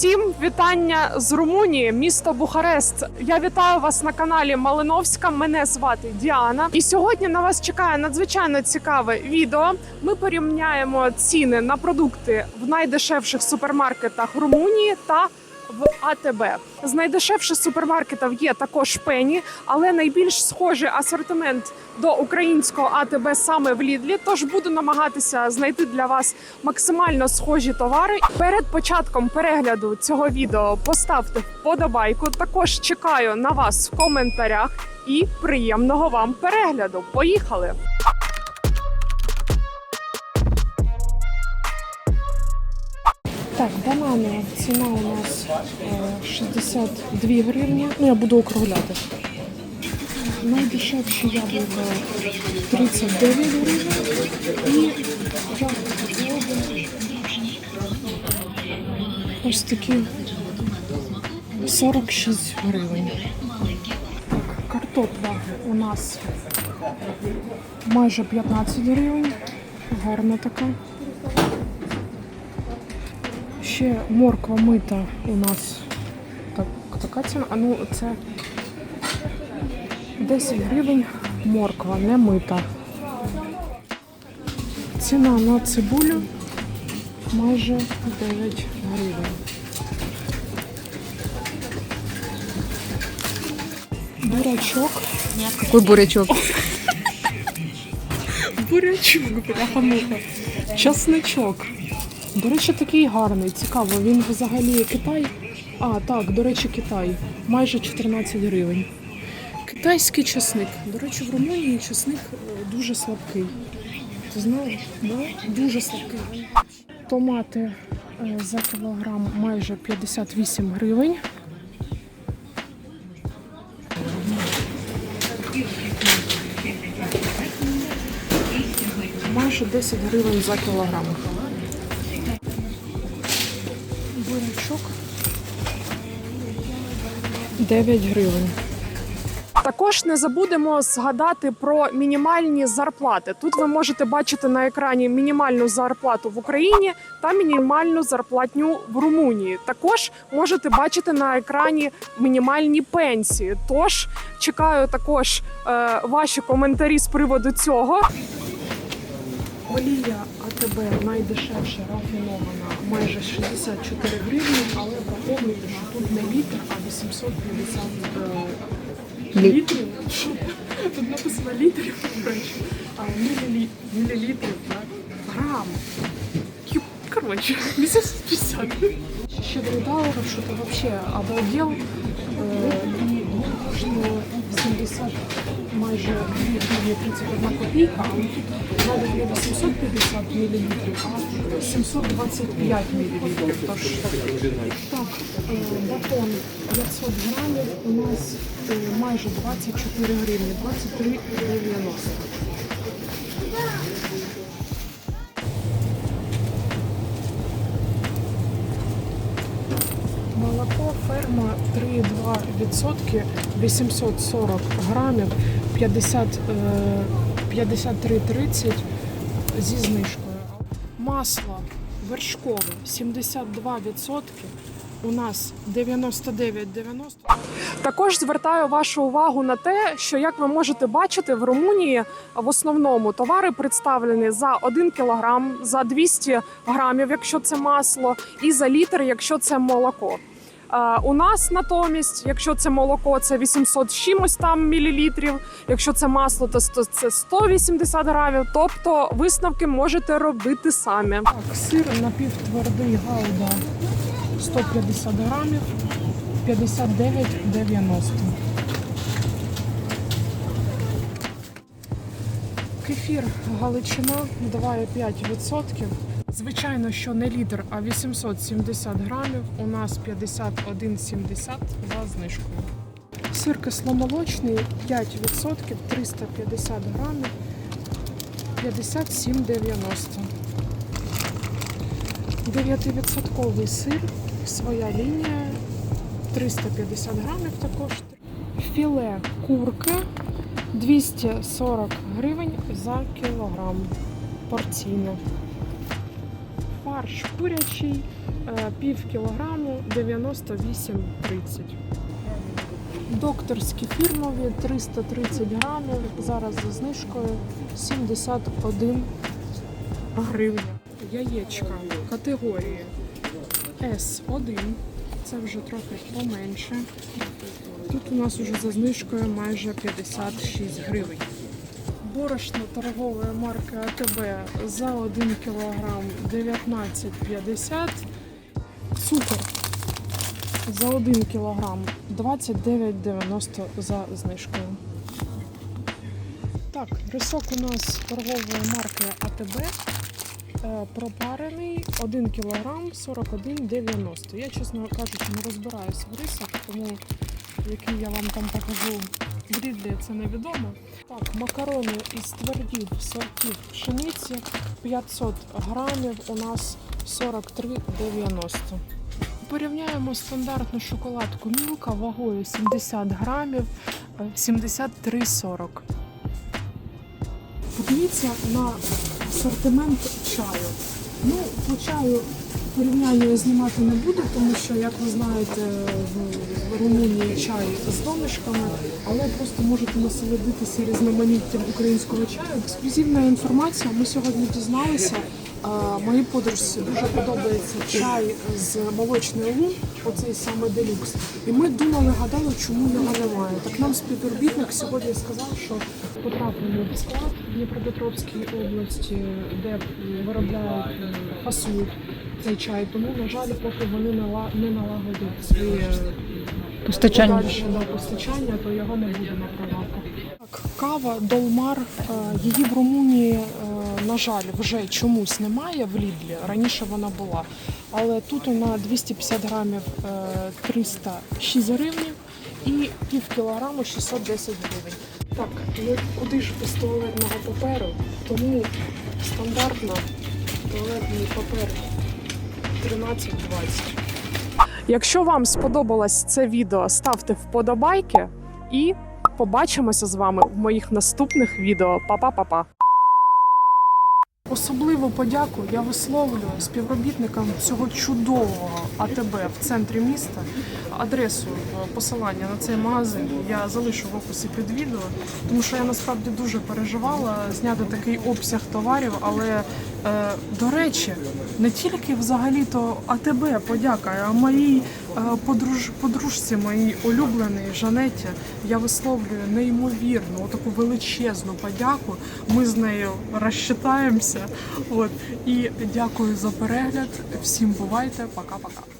Всім вітання з Румунії, місто Бухарест. Я вітаю вас на каналі Малиновська. Мене звати Діана. І сьогодні на вас чекає надзвичайно цікаве відео. Ми порівняємо ціни на продукти в найдешевших супермаркетах Румунії та в АТБ. З найдешевших супермаркетів є також пені, але найбільш схожий асортимент до українського АТБ саме в Лідлі. Тож буду намагатися знайти для вас максимально схожі товари. Перед початком перегляду цього відео поставте вподобайку. Також чекаю на вас в коментарях і приємного вам перегляду. Поїхали! Так, банани. Ціна у нас е, 62 гривні. Ну, я буду округляти. Найдешевші яблука 39 гривень. І яблука ось такі 46 гривень. Так, картопля у нас майже 15 гривень. Гарна така. Ще морква мита у нас так, така ціна. А ну це 10 гривень морква, не мита. Ціна на цибулю майже 9 гривень. Бурячок. Какой бурячок? Бурячок, бляха-муха. Часничок. До речі, такий гарний, цікаво. Він взагалі Китай. А, так, до речі, Китай. Майже 14 гривень. Китайський часник. До речі, в Румунії часник е, дуже слабкий. Ти знаєш? Да? Дуже слабкий. Томати е, за кілограм майже 58 гривень. Майже 10 гривень за кілограм. Бурячок 9 гривень. Також не забудемо згадати про мінімальні зарплати. Тут ви можете бачити на екрані мінімальну зарплату в Україні та мінімальну зарплатню в Румунії. Також можете бачити на екрані мінімальні пенсії. Тож чекаю також е, ваші коментарі з приводу цього. Олія АТБ найдешевша рафінована майже 64 гривні, але враховуйте, що тут не літр, а 850 е, літрів. Тут написано літрів, а мілілітрів, так? Грам. Коротше, 850. Щедрий доллар, что-то вообще обалдел. Э, И коштує 70 майже 2 гривні 31 копійка, але тут навіть не 850 мл, а 725 мл. Тож так, батон 500 грамів у нас майже 24 гривні, 23,90. Молоко ферма 3,2%, 840 грамів, 50, е, 53,30 зі знижкою. Масло вершкове 72%, у нас 99,90. Також звертаю вашу увагу на те, що як ви можете бачити, в Румунії в основному товари представлені за 1 кілограм, за 200 грамів, якщо це масло, і за літр, якщо це молоко. У нас натомість, якщо це молоко, це 800 з чимось там мілілітрів. Якщо це масло, то це 180 грамів. Тобто висновки можете робити самі. Так, сир напівтвердий гауда 150 грамів, 59,90. Кефір Галичина 2,5%. Звичайно, що не літр, а 870 грамів. У нас 51,70 за знижкою. Сир кисломолочний 5%, 350 грамів, 57,90. 9% сир, своя лінія, 350 грамів також. Філе курки 240 гривень за кілограм. Порційне. Фарш курячий, е, пів кілограму 98,30. Докторські фірмові 330 грамів. Зараз за знижкою 71 гривня. Яєчка категорії S1. Це вже трохи поменше. Тут у нас уже за знижкою майже 56 гривень. Борошно торгової марки АТБ за 1 кг 19,50. Цукор за 1 кг 29,90 за знижкою. Так, рисок у нас торгової марки АТБ. е, Пропарений 1 кг 41,90. Я, чесно кажучи, не розбираюсь в рисах, тому який я вам там покажу рідлі, це невідомо. Так, макарони із твердів сортів пшениці 500 грамів у нас 43,90. Порівняємо стандартну шоколадку Мілка вагою 70 грамів е, 73,40. Подивіться на асортимент чаю. Ну, по чаю порівняння знімати не буду, тому що, як ви знаєте, в Румунії чай з домішками, але просто можете насолодитися різноманіттям українського чаю. Ексклюзивна інформація. Ми сьогодні дізналися. Моїй подружці дуже подобається чай з молочний лун, оцей саме делюкс. І ми думали, гадали, чому його немає. Так нам співробітник сьогодні сказав, що потрапили в склад в Дніпропетровській області, де виробляють е, фасують цей чай. Тому, на жаль, поки вони не налагодять свої е, Постачання. подальше да, постачання, то його не буде на прилавках. Так, кава Долмар, е, її в Румунії, е, на жаль, вже чомусь немає в Лідлі. Раніше вона була. Але тут вона 250 грамів е, 306 гривень і пів кілограму 610 гривень. Так, ну куди ж без туалетного паперу? Тому стандартно туалетний папер 13,20. Якщо вам сподобалось це відео, ставте вподобайки і побачимося з вами в моїх наступних відео. Па-па-па-па! Особливу подяку я висловлюю співробітникам цього чудового АТБ в центрі міста. Адресу е, посилання на цей магазин я залишу в описі під відео, тому що я насправді дуже переживала зняти такий обсяг товарів. Але е, до речі, не тільки взагалі-то АТБ подяка, а моїй е, подруж, подружці, моїй улюбленій Жанеті, я висловлюю неймовірну, таку величезну подяку. Ми з нею розчитаємося. От і дякую за перегляд. Всім бувайте, пока-пока.